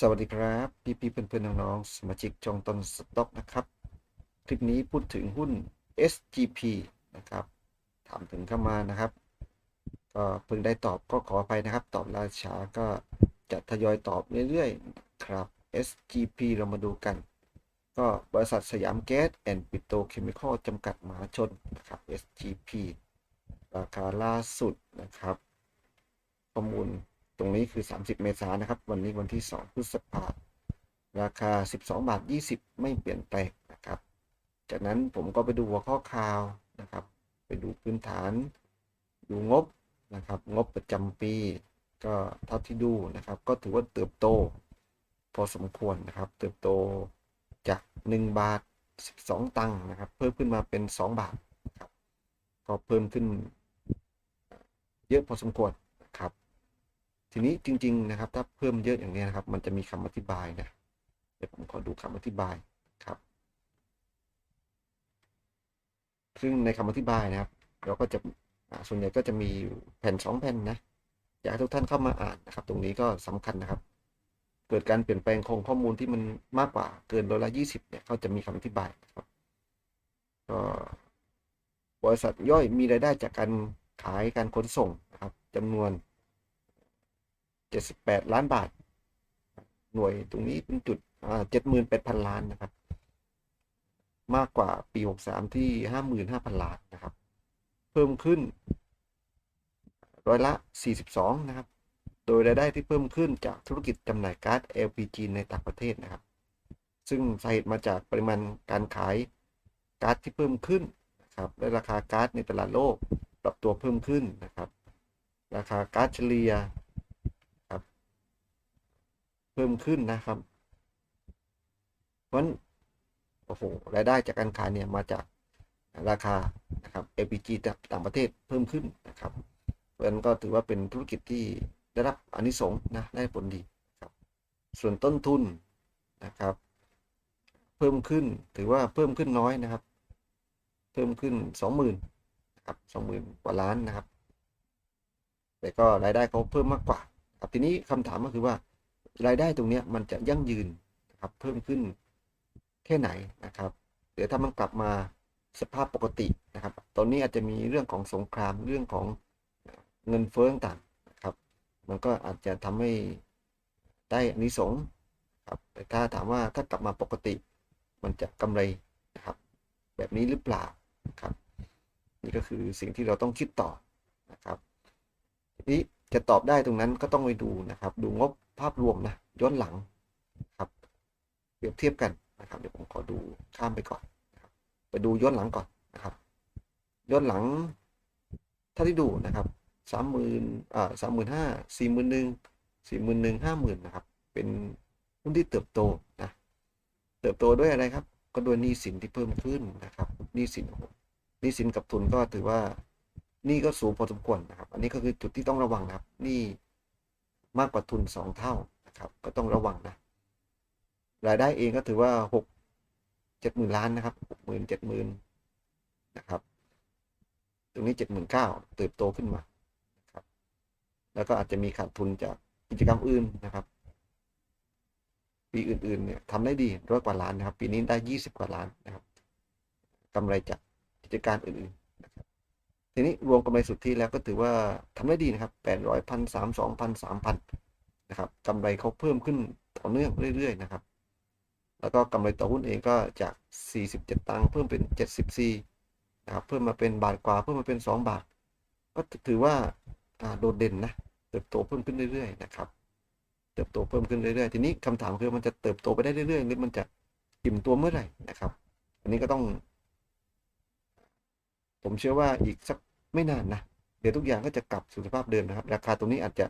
สวัสดีครับ พี่พี่ๆเพื่อนๆน้องๆสมาชิกจองตนสต็อกนะครับ คลิปนี้พูดถึงหุ้น SGP นะครับ ถามถึงเข้ามานะครับ ก็เพิ่งได้ตอบก็ขออภัยนะครับ ตอบราช้าก็จะทยอยตอบเรื่อยๆครับ SGP เรามาดูกัน ก็บริษัทสยามแก๊สแอนด์ปิโตเคมีคอลจำกัดมหาชนนะครับ SGP ราคาล่าสุดนะครับข้อมูล ตรงนี้คือ 30 เมษายนนะครับ วันนี้วันที่ 2 พฤษภาคมราคา 12 บาท 20 ไม่เปลี่ยนแปลงนะครับ จากนั้นผมก็ไปดูหัวข้อข่าวนะครับ ไปดูพื้นฐาน ดูงบนะครับ งบประจำปี ก็เท่าที่ดูนะครับ ก็ถือว่าเติบโต พอสมควรนะครับ เติบโตจาก 1 บาท 12 ตังค์นะครับ เพิ่มขึ้นมาเป็น 2 บาทครับก็เพิ่มขึ้นเยอะพอสมควร ทีนี้จริง ๆ นะครับ ถ้าเพิ่มเยอะอย่างนี้นะครับ มันจะมีคำอธิบายนะเดี๋ยวผมขอดูคำอธิบายครับ ซึ่งในคำอธิบายนะครับ เราก็จะส่วนใหญ่ก็จะมีแผ่นสองแผ่นนะอยากให้ทุกท่านเข้ามาอ่านนะครับ ตรงนี้ก็สำคัญนะครับ เกิดการเปลี่ยนแปลงของข้อมูลที่มันมากกว่าเกินร้อยละยี่สิบเนี่ยเขาจะมีคำอธิบายครับก็บริษัทย่อยมีรายได้จากการขายการขนส่งนะครับจำนวน 78 ล้านบาท หน่วยตรงนี้เป็นจุด78,000ล้านนะครับ มากกว่าปี 63 ที่ 55,000 ล้านนะครับ เพิ่มขึ้น ร้อยละ 42 นะครับ โดยรายได้ที่เพิ่มขึ้นจากธุรกิจจำหน่ายก๊าซ LPG ในต่างประเทศนะครับ ซึ่งสาเหตุมาจากปริมาณการขายก๊าซที่เพิ่มขึ้นนะครับและราคาก๊าซในตลาดโลกปรับตัวเพิ่มขึ้นนะครับ ราคาก๊าซเฉลี่ย เพิ่มขึ้นนะครับ เพราะฉะนั้นโอ้โหรายได้จากการขายเนี่ยมาจากราคานะครับ LPG จากต่างประเทศเพิ่มขึ้นนะครับเพราะฉะนั้นก็ถือว่าเป็นธุรกิจที่ได้รับอนิสงส์นะได้ผลดีครับ ส่วนต้นทุนนะครับ เพิ่มขึ้นถือว่าเพิ่มขึ้นน้อยนะครับ เพิ่มขึ้นสองหมื่นนะครับสองหมื่นกว่าล้านนะครับ แต่ก็รายได้เขาเพิ่มมากกว่าครับทีนี้คำถามก็คือว่า รายได้ตรงนี้มันจะยั่งยืนนะครับเพิ่มขึ้นแค่ไหนนะครับเดี๋ยวถ้ามันกลับมาสภาพปกตินะครับ ตอนนี้อาจจะมีเรื่องของสงครามเรื่องของเงินเฟ้อต่างนะครับ มันก็อาจจะทำให้ได้อานิสงส์ครับแต่ถ้าถามว่าถ้ากลับมาปกติ มันจะกำไรนะครับ แบบนี้หรือเปล่านะครับ นี่ก็คือสิ่งที่เราต้องคิดต่อนะครับทีนี้จะตอบได้ตรงนั้นก็ต้องไปดูนะครับ ดูงบ ภาพรวมนะย้อนหลังครับเปรียบเทียบกันนะครับ เดี๋ยวผมขอดูข้ามไปก่อนไปดูย้อนหลังก่อนนะครับย้อนหลังถ้าที่ดูนะครับสามหมื่นอ่าสามหมื่นห้าสี่หมื่นหนึ่งสี่หมื่นหนึ่งห้าหมื่นนะครับ เป็นหุ้นที่เติบโตนะเติบโตด้วยอะไรครับ ก็ด้วยหนี้สินที่เพิ่มขึ้นนะครับหนี้สินหหนี้สินกับทุนก็ถือว่านี่ก็สูงพอสมควรนะครับ อันนี้ก็คือจุดที่ต้องระวังนะครับนี่ มากกว่าทุนสองเท่านะครับ ก็ต้องระวังนะ รายได้เองก็ถือว่าหกเจ็ดหมื่นล้านนะครับหกหมื่นเจ็ดหมื่นนะครับ ตรงนี้เจ็ดหมื่นเก้าเติบโตขึ้นมานะครับ แล้วก็อาจจะมีขาดทุนจากกิจกรรมอื่นนะครับ ปีอื่นๆเนี่ยทำได้ดีร้อยกว่าล้านนะครับ ปีนี้ได้ยี่สิบกว่าล้านนะครับกำไรจากกิจการอื่นๆ ทีนี้รวมกำไรสุทธิแล้วก็ถือว่าทำได้ดีนะครับแปดร้อยพันสามสองพันสามพันนะครับกำไรเขาเพิ่มขึ้นต่อเนื่องเรื่อยๆนะครับ แล้วก็กำไรต่อหุ้นเองก็จาก 47 ตังค์เพิ่มเป็น 74นะครับเพิ่มมาเป็นบาทกว่าเพิ่มมาเป็น 2 บาท ก็ถือว่าโดดเด่นนะเติบโตเพิ่มขึ้นเรื่อยๆนะครับเติบโตเพิ่มขึ้นเรื่อยๆ ทีนี้คำถามคือมันจะเติบโตไปได้เรื่อยๆหรือมันจะอิ่มตัวเมื่อไหร่นะครับ อันนี้ก็ต้อง ผมเชื่อว่าอีกสัก ไม่นานนะเดี๋ยวทุกอย่างก็จะกลับสู่สภาพเดิมนะครับ ราคาตรงนี้อาจจะ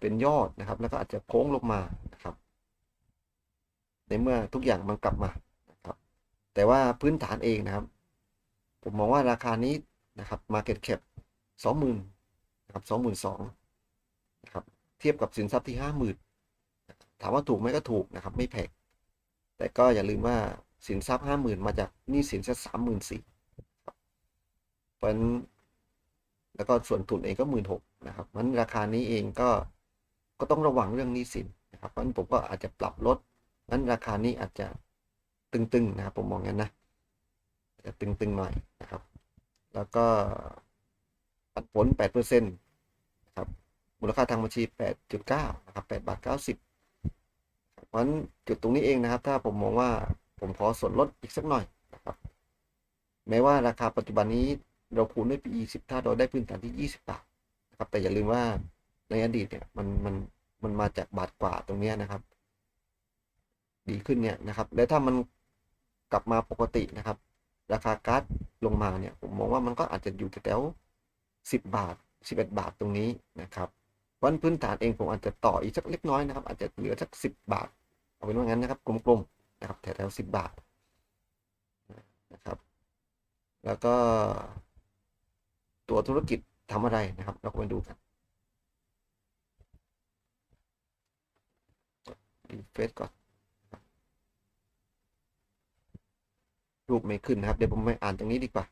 เป็นยอดนะครับ แล้วก็อาจจะโค้งลงมานะครับ ในเมื่อทุกอย่างมันกลับมานะครับ แต่ว่าพื้นฐานเองนะครับ ผมมองว่าราคานี้นะครับ Market Cap สองหมื่นนะครับสองหมื่นสองนะครับเทียบกับสินทรัพย์ที่ห้าหมื่นถามว่าถูกไหมก็ถูกนะครับ ไม่แพงแต่ก็อย่าลืมว่าสินทรัพย์ห้าหมื่นมาจากหนี้สินแค่สามหมื่นสี่เพราะฉะนั้น แล้วก็ส่วนทุนเองก็หมื่นหกนะครับมันราคานี้เองก็ก็ต้องระวังเรื่องหนี้สินนะครับเพราะนั้นผมก็อาจจะปรับลดนั้นราคานี้อาจจะตึงๆนะครับผมมองงั้นนะจะตึงๆหน่อยนะครับ แล้วก็ปันผล8%นะครับมูลค่าทางบัญชี 8.9นะครับ8บาท90เพราะฉะนั้นจุดตรงนี้เองนะครับ ถ้าผมมองว่าผมขอส่วนลดอีกสักหน่อยนะครับ แม้ว่าราคาปัจจุบันนี้ เราคูณด้วย PE 10ถ้าเราได้พื้นฐานที่ 20 บาทนะครับ แต่อย่าลืมว่าในอดีตเนี่ยมันมันมันมาจากบาทกว่าตรงนี้นะครับ ดีขึ้นเนี่ยนะครับ แล้วถ้ามันกลับมาปกตินะครับ ราคาก๊าซลงมาเนี่ยผมมองว่ามันก็อาจจะอยู่แถวๆ10 บาท 11 บาทตรงนี้นะครับวันพื้นฐานเองผมอาจจะต่ออีกสักเล็กน้อยนะครับ อาจจะเหลือสัก 10 บาท เอาเป็นว่างั้นนะครับ กลมๆนะครับแถวๆ10 บาทนะครับ แล้วก็ ตัวธุรกิจทำอะไรนะครับ เราก็มาดูกันรีเฟซก่อน รูปไม่ขึ้นนะครับ เดี๋ยวผมไปอ่านตรงนี้ดีกว่า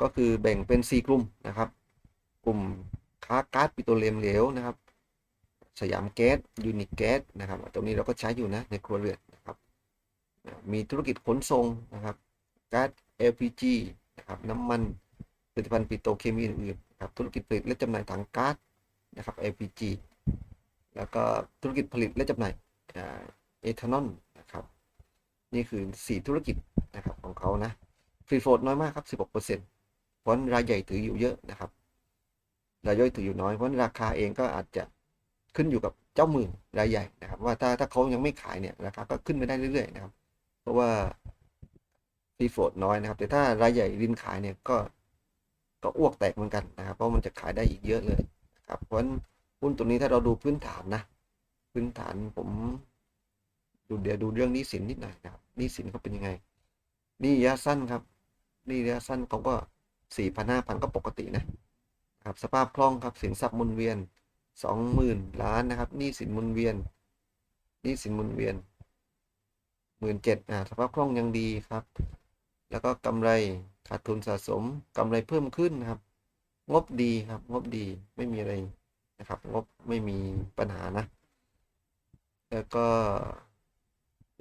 ก็คือแบ่งเป็น 4 กลุ่มนะครับ กลุ่มค้าก๊าซปิโตรเลียมเหลวนะครับ สยามแก๊สยูนิคแก๊สนะครับ ตรงนี้เราก็ใช้อยู่นะในครัวเรือนนะครับ มีธุรกิจขนส่งนะครับก๊าซ LPG นะครับน้ำมันผลิตภัณฑ์ปิโตรเคมีอื่นๆนะครับธุรกิจผลิตและจำหน่ายถังก๊าซนะครับ LPG แล้วก็ธุรกิจผลิตและจำหน่ายเอทานอลนะครับนี่คือ 4 ธุรกิจนะครับของเขานะฟรีโฟดน้อยมากครับ 16%เพราะรายใหญ่ถืออยู่เยอะนะครับรายย่อยถืออยู่น้อยเพราะราคาเองก็อาจจะขึ้นอยู่กับเจ้ามือรายใหญ่นะครับ ว่าถ้าถ้าเขายังไม่ขายเนี่ยราคาก็ขึ้นไปได้เรื่อยๆนะครับ เพราะว่า ฟีโฟดน้อยนะครับ แต่ถ้ารายใหญ่รินขายเนี่ยก็ก็อ้วกแตกเหมือนกันนะครับ เพราะมันจะขายได้อีกเยอะเลยนะครับเพราะหุ้นตัวนี้ถ้าเราดูพื้นฐานนะ พื้นฐานผม ดูเดี๋ยวดูเรื่องนี้สินนิดหน่อยนะครับนี้สินเขาเป็นยังไงนี้ระยะสั้นครับนี้ระยะสั้นเขาก็สี่พันห้าพันก็ปกตินะครับสภาพคล่องครับสินทรัพย์หมุนเวียนสองหมื่นล้านนะครับนี้สินหมุนเวียนนี้สินหมุนเวียนหมื่นเจ็ดอ่าสภาพคล่องยังดีครับ แล้วก็กำไรขาดทุนสะสมกำไรเพิ่มขึ้นนะครับ งบดีครับ งบดีไม่มีอะไรนะครับ งบไม่มีปัญหานะ แล้วก็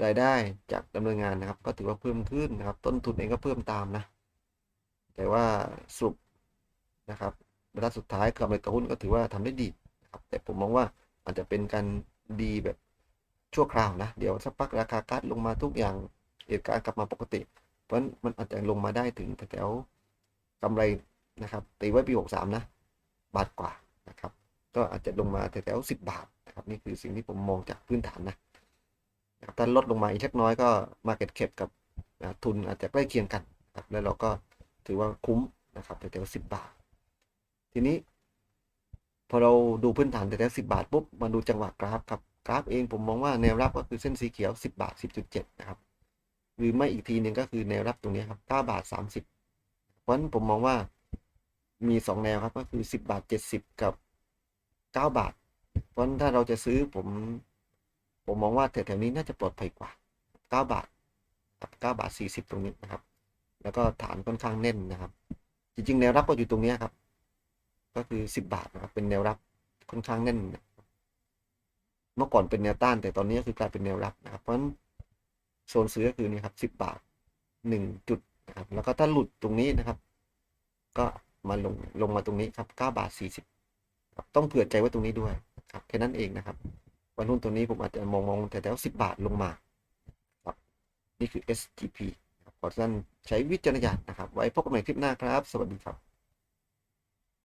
รายได้จากดำเนินงานนะครับ ก็ถือว่าเพิ่มขึ้นนะครับ ต้นทุนเองก็เพิ่มตามนะ แต่ว่าสรุปนะครับบรรทัดสุดท้ายกำไรต่อหุ้นก็ถือว่าทำได้ดีนะครับ แต่ผมมองว่าอาจจะเป็นการดีแบบชั่วคราวนะ เดี๋ยวสักพักราคาก๊าซลงมาทุกอย่างเหตุการณ์กลับมาปกติ เพราะมันอาจจะลงมาได้ถึงแถวกำไรนะครับตีไว้ปี 63 นะ บาทกว่านะครับ ก็อาจจะลงมาแถวๆ10 บาทนะครับนี่คือสิ่งที่ผมมองจากพื้นฐานนะนะครับถ้าลดลงมาอีกเล็กน้อยก็ Market Cap กับทุนอาจจะใกล้เคียงกันครับแล้วเราก็ถือว่าคุ้มนะครับแถวๆ10 บาท ทีนี้ พอเราดูพื้นฐานแถวๆ10 บาทปุ๊บมาดูจังหวะกราฟครับกราฟเองผมมองว่าแนวรับก็คือเส้นสีเขียว 10 บาท 10.7 นะครับ รือไม่อีกทีหนึ่งก็คือแนวรับตรงนี้ครับ9บาท 30เพราะฉะนั้นผมมองว่ามี 2 แนวครับก็คือ 10 บาท 70 กับ 9 บาท เพราะฉะนั้นถ้าเราจะซื้อผม ผมมองว่าแถวๆนี้น่าจะปลอดภัยกว่า 9 บาทครับ9บาท 40 ตรงนี้นะครับ แล้วก็ฐานค่อนข้างแน่นนะครับ จริง ๆ แนวรับก็อยู่ตรงนี้ครับ ก็คือ 10 บาทนะครับเป็นแนวรับค่อนข้างแน่น เมื่อก่อนเป็นแนวต้านแต่ตอนนี้คือกลายเป็นแนวรับนะครับเพราะฉะนั้น โซนซื้อก็คือนี่ครับ10บบาท1จุดนะครับแล้วก็ถ้าหลุดตรงนี้นะครับ ก็มาลงลงมาตรงนี้ครับ9บาท40ครับต้องเผื่อใจไว้ตรงนี้ด้วยครับแค่นั้นเองนะครับ วันหุ้นตัวนี้ผมอาจจะมองมองแต่แถวๆ10บาทลงมาครับนี่คือ SGP ขอท่านใช้วิจารณญาณนะครับ ไว้พบกันใหม่คลิปหน้าครับ สวัสดีครับ